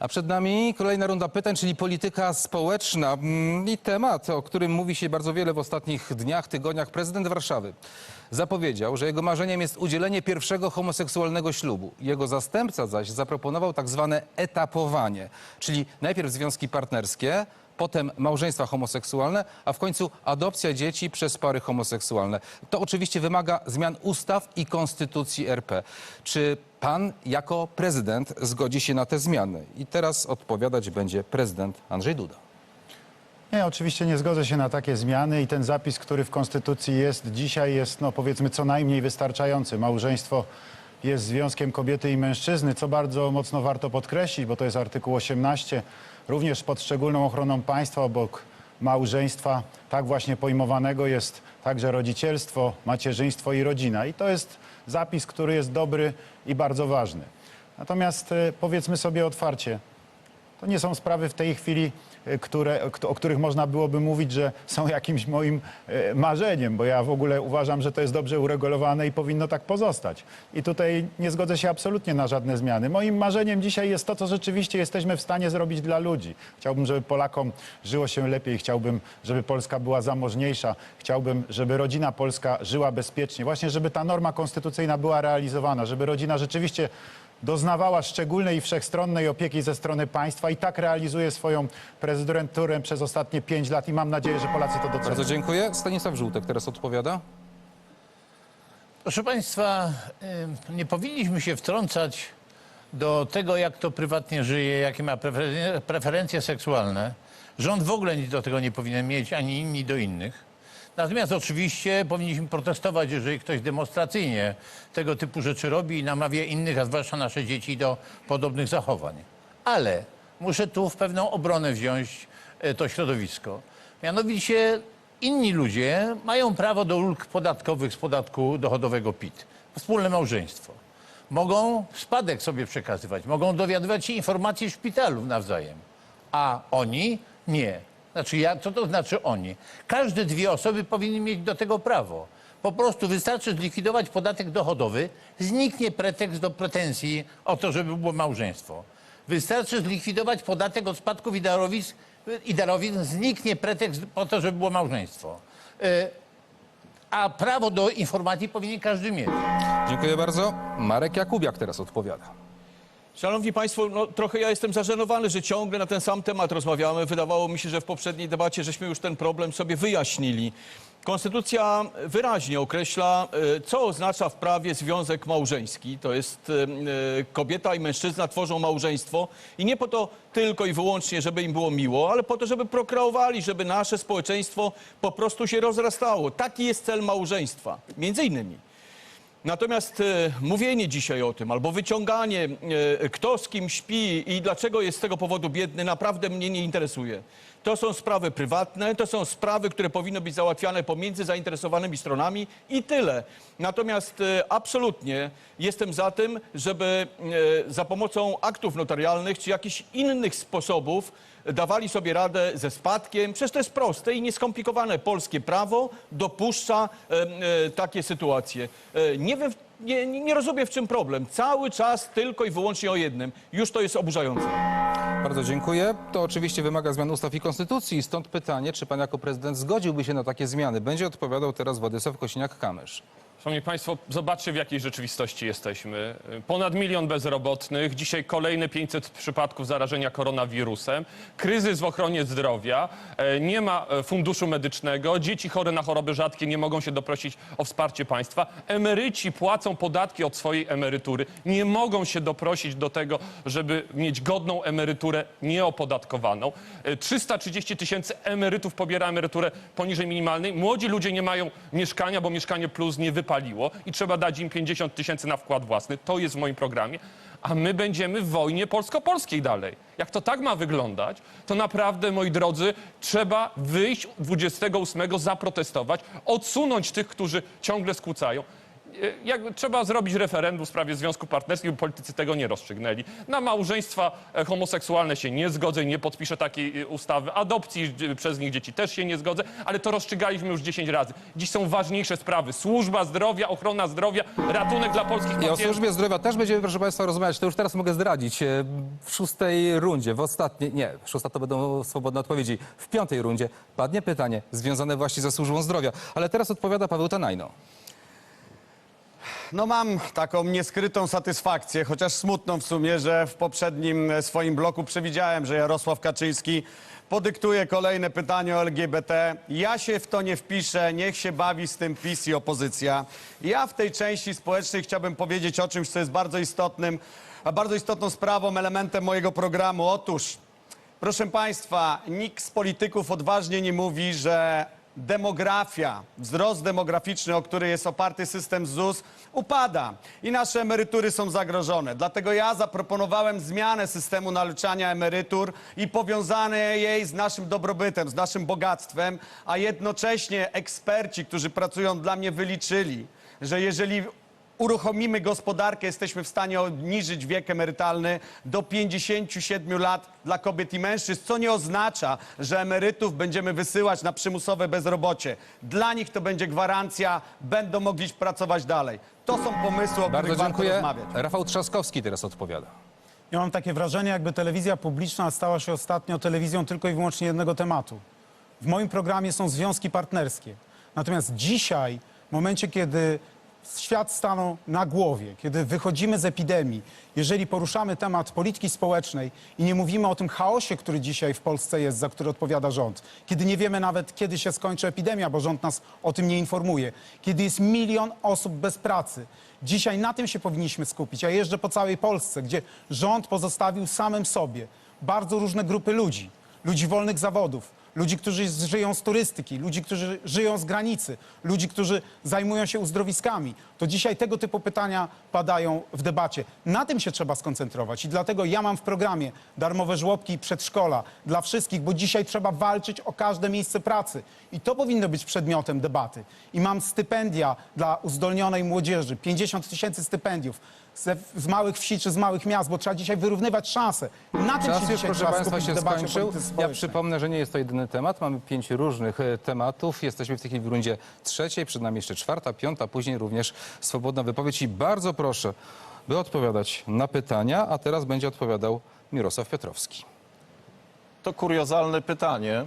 A przed nami kolejna runda pytań, czyli polityka społeczna Mm, i temat, o którym mówi się bardzo wiele w ostatnich dniach, tygodniach. Prezydent Warszawy zapowiedział, że jego marzeniem jest udzielenie pierwszego homoseksualnego ślubu. Jego zastępca zaś zaproponował tak zwane etapowanie, czyli najpierw związki partnerskie, potem małżeństwa homoseksualne, a w końcu adopcja dzieci przez pary homoseksualne. To oczywiście wymaga zmian ustaw i konstytucji RP. Czy pan jako prezydent zgodzi się na te zmiany? I teraz odpowiadać będzie prezydent Andrzej Duda. Nie, oczywiście nie zgodzę się na takie zmiany i ten zapis, który w Konstytucji jest dzisiaj jest, no powiedzmy, co najmniej wystarczający. Małżeństwo jest związkiem kobiety i mężczyzny, co bardzo mocno warto podkreślić, bo to jest artykuł 18, również pod szczególną ochroną państwa obok małżeństwa, tak właśnie pojmowanego jest także rodzicielstwo, macierzyństwo i rodzina. I to jest zapis, który jest dobry i bardzo ważny. Natomiast e, powiedzmy sobie otwarcie, to nie są sprawy w tej chwili, e, które, o których można byłoby mówić, że są jakimś moim e, marzeniem, bo ja w ogóle uważam, że to jest dobrze uregulowane i powinno tak pozostać. I tutaj nie zgodzę się absolutnie na żadne zmiany. Moim marzeniem dzisiaj jest to, co rzeczywiście jesteśmy w stanie zrobić dla ludzi. Chciałbym, żeby Polakom żyło się lepiej, chciałbym, żeby Polska była zamożniejsza, chciałbym, żeby rodzina polska żyła bezpiecznie, właśnie żeby ta norma konstytucyjna była realizowana, żeby rodzina rzeczywiście doznawała szczególnej i wszechstronnej opieki ze strony państwa i tak realizuje swoją prezydenturę przez ostatnie pięć lat i mam nadzieję, że Polacy to docenią. Bardzo dziękuję. Stanisław Żółtek teraz odpowiada. Proszę Państwa, y, nie powinniśmy się wtrącać do tego, jak to prywatnie żyje, jakie ma preferencje, preferencje seksualne. Rząd w ogóle nic do tego nie powinien mieć, ani inni do innych. Natomiast oczywiście powinniśmy protestować, jeżeli ktoś demonstracyjnie tego typu rzeczy robi i namawia innych, a zwłaszcza nasze dzieci, do podobnych zachowań. Ale muszę tu w pewną obronę wziąć e, to środowisko. Mianowicie inni ludzie mają prawo do ulg podatkowych z podatku dochodowego PIT. Wspólne małżeństwo. Mogą spadek sobie przekazywać, mogą dowiadywać się informacji w szpitalu nawzajem. A oni nie. Znaczy ja, co to znaczy oni? Każde dwie osoby powinny mieć do tego prawo. Po prostu wystarczy zlikwidować podatek dochodowy, zniknie pretekst do pretensji o to, żeby było małżeństwo. Wystarczy zlikwidować podatek od spadków i darowizn, i darowizn zniknie pretekst po to, żeby było małżeństwo. Y, A prawo do informacji powinien każdy mieć. Dziękuję bardzo. Marek Jakubiak teraz odpowiada. Szanowni Państwo, no, trochę ja jestem zażenowany, że ciągle na ten sam temat rozmawiamy. Wydawało mi się, że w poprzedniej debacie żeśmy już ten problem sobie wyjaśnili. Konstytucja wyraźnie określa, e, co oznacza w prawie związek małżeński. To jest e, e, kobieta i mężczyzna tworzą małżeństwo i nie po to tylko i wyłącznie, żeby im było miło, ale po to, żeby prokreowali, żeby nasze społeczeństwo po prostu się rozrastało. Taki jest cel małżeństwa, między innymi. Natomiast e, mówienie dzisiaj o tym, albo wyciąganie, e, kto z kim śpi i dlaczego jest z tego powodu biedny, naprawdę mnie nie interesuje. To są sprawy prywatne, to są sprawy, które powinny być załatwiane pomiędzy zainteresowanymi stronami i tyle. Natomiast e, absolutnie jestem za tym, żeby za pomocą aktów notarialnych czy jakichś innych sposobów dawali sobie radę ze spadkiem. Przecież to jest proste i nieskomplikowane. Polskie prawo dopuszcza e, takie sytuacje. E, nie, nie, nie rozumiem w czym problem. Cały czas tylko i wyłącznie o jednym. Już to jest oburzające. Bardzo dziękuję. To oczywiście wymaga zmian ustaw i konstytucji. Stąd pytanie, czy pan jako prezydent zgodziłby się na takie zmiany? Będzie odpowiadał teraz Władysław Kosiniak-Kamysz. Szanowni Państwo, zobaczcie w jakiej rzeczywistości jesteśmy. Ponad milion bezrobotnych, dzisiaj kolejne 500 przypadków zarażenia koronawirusem, kryzys w ochronie zdrowia, e, nie ma e, funduszu medycznego, dzieci chore na choroby rzadkie nie mogą się doprosić o wsparcie państwa, emeryci płacą podatki od swojej emerytury, nie mogą się doprosić do tego, żeby mieć godną emeryturę nieopodatkowaną. E, 330 tysięcy emerytów pobiera emeryturę poniżej minimalnej. Młodzi ludzie nie mają mieszkania, bo Mieszkanie Plus nie wypaliło i trzeba dać im 50 tysięcy na wkład własny. To jest w moim programie. A my będziemy w wojnie polsko-polskiej dalej. Jak to tak ma wyglądać, to naprawdę, moi drodzy, trzeba wyjść 28, zaprotestować, odsunąć tych, którzy ciągle skłócają. Jak, trzeba zrobić referendum w sprawie związku partnerskiego, bo politycy tego nie rozstrzygnęli. Na małżeństwa e, homoseksualne się nie zgodzę, nie podpiszę takiej e, ustawy. Adopcji e, przez nich dzieci też się nie zgodzę, ale to rozstrzygaliśmy już 10 razy. Dziś są ważniejsze sprawy. Służba zdrowia, ochrona zdrowia, ratunek dla polskich I o pacjentów. służbie zdrowia też będziemy, proszę Państwa, rozmawiać. To już teraz mogę zdradzić. E, W szóstej rundzie, w ostatniej, nie, szósta to będą swobodne odpowiedzi. W piątej rundzie padnie pytanie związane właśnie ze służbą zdrowia. Ale teraz odpowiada Paweł Tanajno. No mam taką nieskrytą satysfakcję, chociaż smutną w sumie, że w poprzednim swoim bloku przewidziałem, że Jarosław Kaczyński podyktuje kolejne pytanie o LGBT. Ja się w to nie wpiszę, niech się bawi z tym PiS i opozycja. Ja w tej części społecznej chciałbym powiedzieć o czymś, co jest bardzo istotnym, a bardzo istotną sprawą, elementem mojego programu. Otóż Proszę Państwa, nikt z polityków odważnie nie mówi, że demografia, wzrost demograficzny, o który jest oparty system ZUS, upada i nasze emerytury są zagrożone. Dlatego ja zaproponowałem zmianę systemu naliczania emerytur i powiązanie jej z naszym dobrobytem, z naszym bogactwem, a jednocześnie eksperci, którzy pracują dla mnie, wyliczyli, że jeżeli uruchomimy gospodarkę, jesteśmy w stanie obniżyć wiek emerytalny do 57 lat dla kobiet i mężczyzn, co nie oznacza, że emerytów będziemy wysyłać na przymusowe bezrobocie. Dla nich to będzie gwarancja, będą mogli pracować dalej. To są pomysły, o Bardzo których warto dziękuję. rozmawiać. Rafał Trzaskowski teraz odpowiada. Ja mam takie wrażenie, jakby telewizja publiczna stała się ostatnio telewizją tylko i wyłącznie jednego tematu. W moim programie są związki partnerskie. Natomiast dzisiaj, w momencie, kiedy świat stanął na głowie, kiedy wychodzimy z epidemii, jeżeli poruszamy temat polityki społecznej i nie mówimy o tym chaosie, który dzisiaj w Polsce jest, za który odpowiada rząd, kiedy nie wiemy nawet, kiedy się skończy epidemia, bo rząd nas o tym nie informuje, kiedy jest milion osób bez pracy, Dzisiaj na tym się powinniśmy skupić. Ja jeżdżę po całej Polsce, gdzie rząd pozostawił samym sobie bardzo różne grupy ludzi. Ludzi wolnych zawodów, ludzi, którzy żyją z turystyki, ludzi, którzy żyją z granicy, ludzi, którzy zajmują się uzdrowiskami. To dzisiaj tego typu pytania padają w debacie. Na tym się trzeba skoncentrować i dlatego ja mam w programie darmowe żłobki i przedszkola dla wszystkich, bo dzisiaj trzeba walczyć o każde miejsce pracy i to powinno być przedmiotem debaty. I mam stypendia dla uzdolnionej młodzieży, 50 tysięcy stypendiów ze, z małych wsi czy z małych miast, bo trzeba dzisiaj wyrównywać szanse. Na tym Czas się już, dzisiaj proszę trzeba Państwa, skupić się w debacie skończył. polityce Ja społecznej. przypomnę, że nie jest to jedyny temat. Mamy pięć różnych e, tematów. Jesteśmy w tej chwili w rundzie trzeciej, przed nami jeszcze czwarta, piąta, później również swobodna wypowiedź. I bardzo proszę, by odpowiadać na pytania, a teraz będzie odpowiadał Mirosław Piotrowski. To kuriozalne pytanie.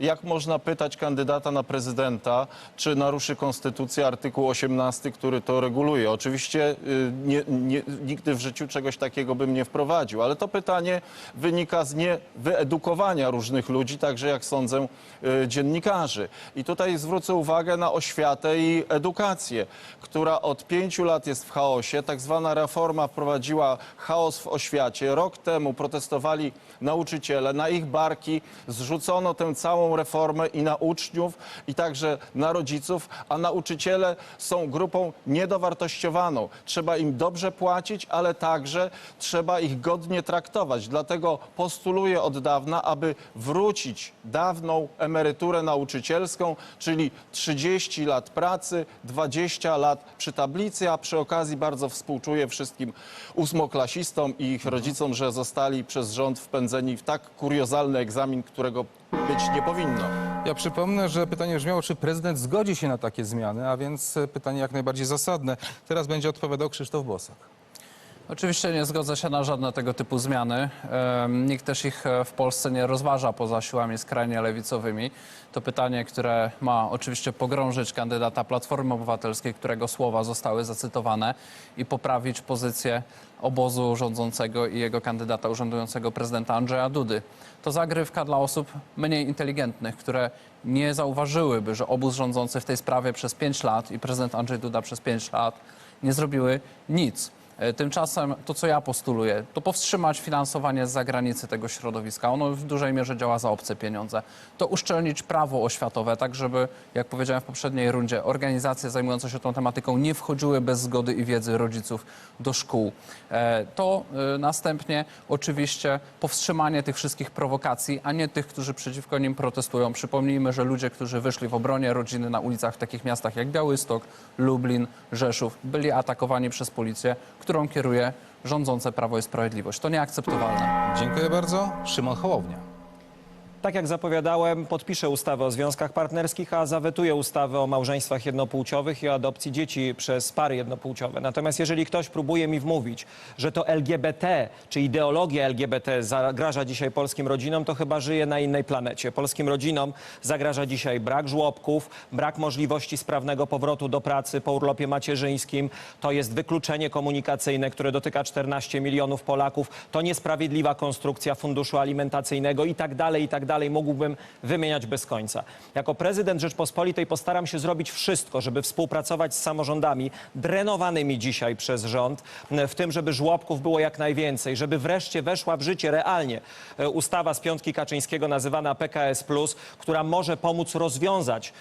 Jak można pytać kandydata na prezydenta, czy naruszy konstytucję artykuł 18, który to reguluje? Oczywiście y, nie, nie, nigdy w życiu czegoś takiego bym nie wprowadził, ale to pytanie wynika z niewyedukowania różnych ludzi, także jak sądzę y, dziennikarzy. I tutaj zwrócę uwagę na oświatę i edukację, która od pięciu lat jest w chaosie. Tak zwana reforma wprowadziła chaos w oświacie. Rok temu protestowali nauczyciele, na ich barki zrzucono tę całą reformę i na uczniów, i także na rodziców, a nauczyciele są grupą niedowartościowaną. Trzeba im dobrze płacić, ale także trzeba ich godnie traktować. Dlatego postuluję od dawna, aby wrócić dawną emeryturę nauczycielską, czyli 30 lat pracy, 20 lat przy tablicy, a przy okazji bardzo współczuję wszystkim ósmoklasistom i ich rodzicom, że zostali przez rząd wpędzeni w tak kuriozalny egzamin, którego być nie powinno. Ja przypomnę, że pytanie brzmiało, czy prezydent zgodzi się na takie zmiany, a więc e, pytanie jak najbardziej zasadne. Teraz będzie odpowiadał Krzysztof Bosak. Oczywiście nie zgodzę się na żadne tego typu zmiany. Nikt też ich e, w Polsce nie rozważa poza siłami skrajnie lewicowymi. To pytanie, które ma oczywiście pogrążyć kandydata Platformy Obywatelskiej, którego słowa zostały zacytowane i poprawić pozycję obozu rządzącego i jego kandydata urzędującego prezydenta Andrzeja Dudy. To zagrywka dla osób mniej inteligentnych, które nie zauważyłyby, że obóz rządzący w tej sprawie przez 5 lat i prezydent Andrzej Duda przez 5 lat nie zrobiły nic. E, Tymczasem to, co ja postuluję, to powstrzymać finansowanie z zagranicy tego środowiska. Ono w dużej mierze działa za obce pieniądze. To uszczelnić prawo oświatowe, tak żeby, jak powiedziałem w poprzedniej rundzie, organizacje zajmujące się tą tematyką nie wchodziły bez zgody i wiedzy rodziców do szkół. E, To e, następnie oczywiście powstrzymanie tych wszystkich prowokacji, a nie tych, którzy przeciwko nim protestują. Przypomnijmy, że ludzie, którzy wyszli w obronie rodziny na ulicach w takich miastach jak Białystok, Lublin, Rzeszów, byli atakowani przez policję, którą kieruje rządzące Prawo i Sprawiedliwość. To nieakceptowalne. Dziękuję bardzo. Szymon Hołownia. Tak jak zapowiadałem, podpiszę ustawę o związkach partnerskich, a zawetuję ustawę o małżeństwach jednopłciowych i o adopcji dzieci przez pary jednopłciowe. Natomiast jeżeli ktoś próbuje mi wmówić, że to LGBT czy ideologia LGBT zagraża dzisiaj polskim rodzinom, to chyba żyje na innej planecie. Polskim rodzinom zagraża dzisiaj brak żłobków, brak możliwości sprawnego powrotu do pracy po urlopie macierzyńskim. To jest wykluczenie komunikacyjne, które dotyka 14 milionów Polaków. To niesprawiedliwa konstrukcja funduszu alimentacyjnego i tak dalej, i tak. Mógłbym wymieniać bez końca. Jako prezydent Rzeczpospolitej postaram się zrobić wszystko, żeby współpracować z samorządami drenowanymi dzisiaj przez rząd, w tym, żeby żłobków było jak najwięcej, żeby wreszcie weszła w życie realnie e, ustawa z piątki Kaczyńskiego nazywana PKS+, która może pomóc rozwiązać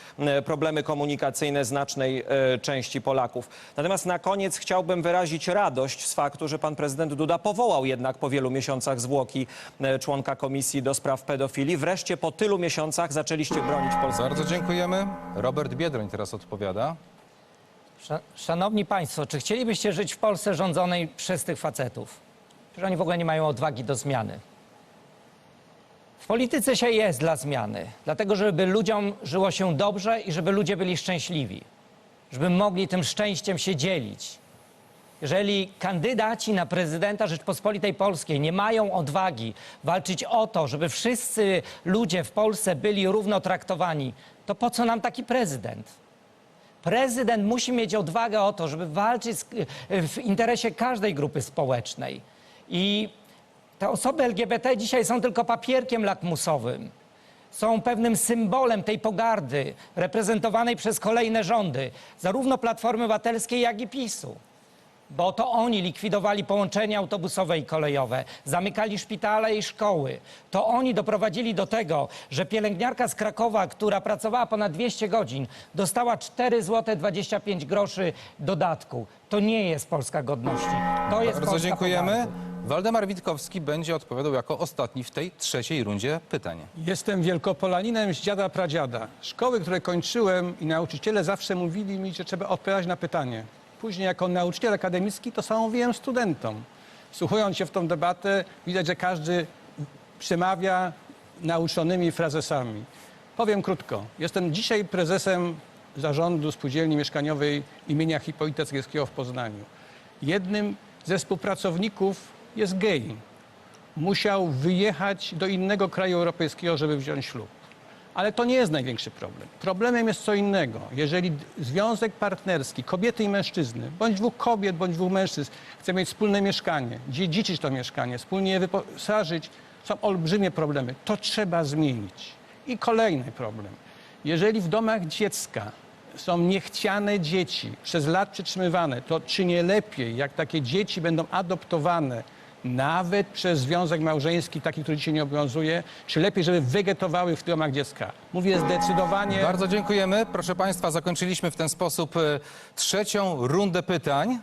problemy komunikacyjne znacznej e, części Polaków. Natomiast na koniec chciałbym wyrazić radość z faktu, że pan prezydent Duda powołał jednak po wielu miesiącach zwłoki e, członka Komisji do Spraw Pedofilii. Wreszcie po tylu miesiącach zaczęliście bronić Polski. Bardzo dziękujemy. Robert Biedroń teraz odpowiada. Sza- Szanowni Państwo, czy chcielibyście żyć w Polsce rządzonej przez tych facetów? Że oni w ogóle nie mają odwagi do zmiany. W polityce się jest dla zmiany, dlatego żeby ludziom żyło się dobrze i żeby ludzie byli szczęśliwi, żeby mogli tym szczęściem się dzielić. Jeżeli kandydaci na prezydenta Rzeczpospolitej Polskiej nie mają odwagi walczyć o to, żeby wszyscy ludzie w Polsce byli równo traktowani, to po co nam taki prezydent? Prezydent musi mieć odwagę o to, żeby walczyć w interesie każdej grupy społecznej. I te osoby LGBT dzisiaj są tylko papierkiem lakmusowym. Są pewnym symbolem tej pogardy reprezentowanej przez kolejne rządy, zarówno Platformy Obywatelskiej, jak i PiSu. Bo to oni likwidowali połączenia autobusowe i kolejowe, zamykali szpitale i szkoły. To oni doprowadzili do tego, że pielęgniarka z Krakowa, która pracowała ponad 200 godzin, dostała 4 zł 25 groszy dodatku. To nie jest polska godności. To jest Bardzo polska dziękujemy. pogardy. Waldemar Witkowski będzie odpowiadał jako ostatni w tej trzeciej rundzie pytań. Jestem wielkopolaninem z dziada pradziada. Szkoły, które kończyłem i nauczyciele zawsze mówili mi, że trzeba odpowiadać na pytanie. Później jako nauczyciel akademicki to samo mówiłem studentom. Słuchując się w tą debatę, widać, że każdy przemawia nauczonymi frazesami. Powiem krótko. Jestem dzisiaj prezesem zarządu spółdzielni mieszkaniowej imienia Hipolita Cygierskiego w Poznaniu. Jednym ze współpracowników jest gej musiał wyjechać do innego kraju europejskiego, żeby wziąć ślub. Ale to nie jest największy problem. Problemem jest co innego. Jeżeli związek partnerski kobiety i mężczyzny, bądź dwóch kobiet, bądź dwóch mężczyzn, chce mieć wspólne mieszkanie, dziedziczyć to mieszkanie, wspólnie je wyposażyć, są olbrzymie problemy. To trzeba zmienić. I kolejny problem. Jeżeli w domach dziecka są niechciane dzieci, przez lat przytrzymywane, to czy nie lepiej, jak takie dzieci będą adoptowane nawet przez związek małżeński, taki, który dzisiaj nie obowiązuje, czy lepiej, żeby wegetowały w domach dziecka? Mówię zdecydowanie... Bardzo dziękujemy. Proszę Państwa, zakończyliśmy w ten sposób e, trzecią rundę pytań.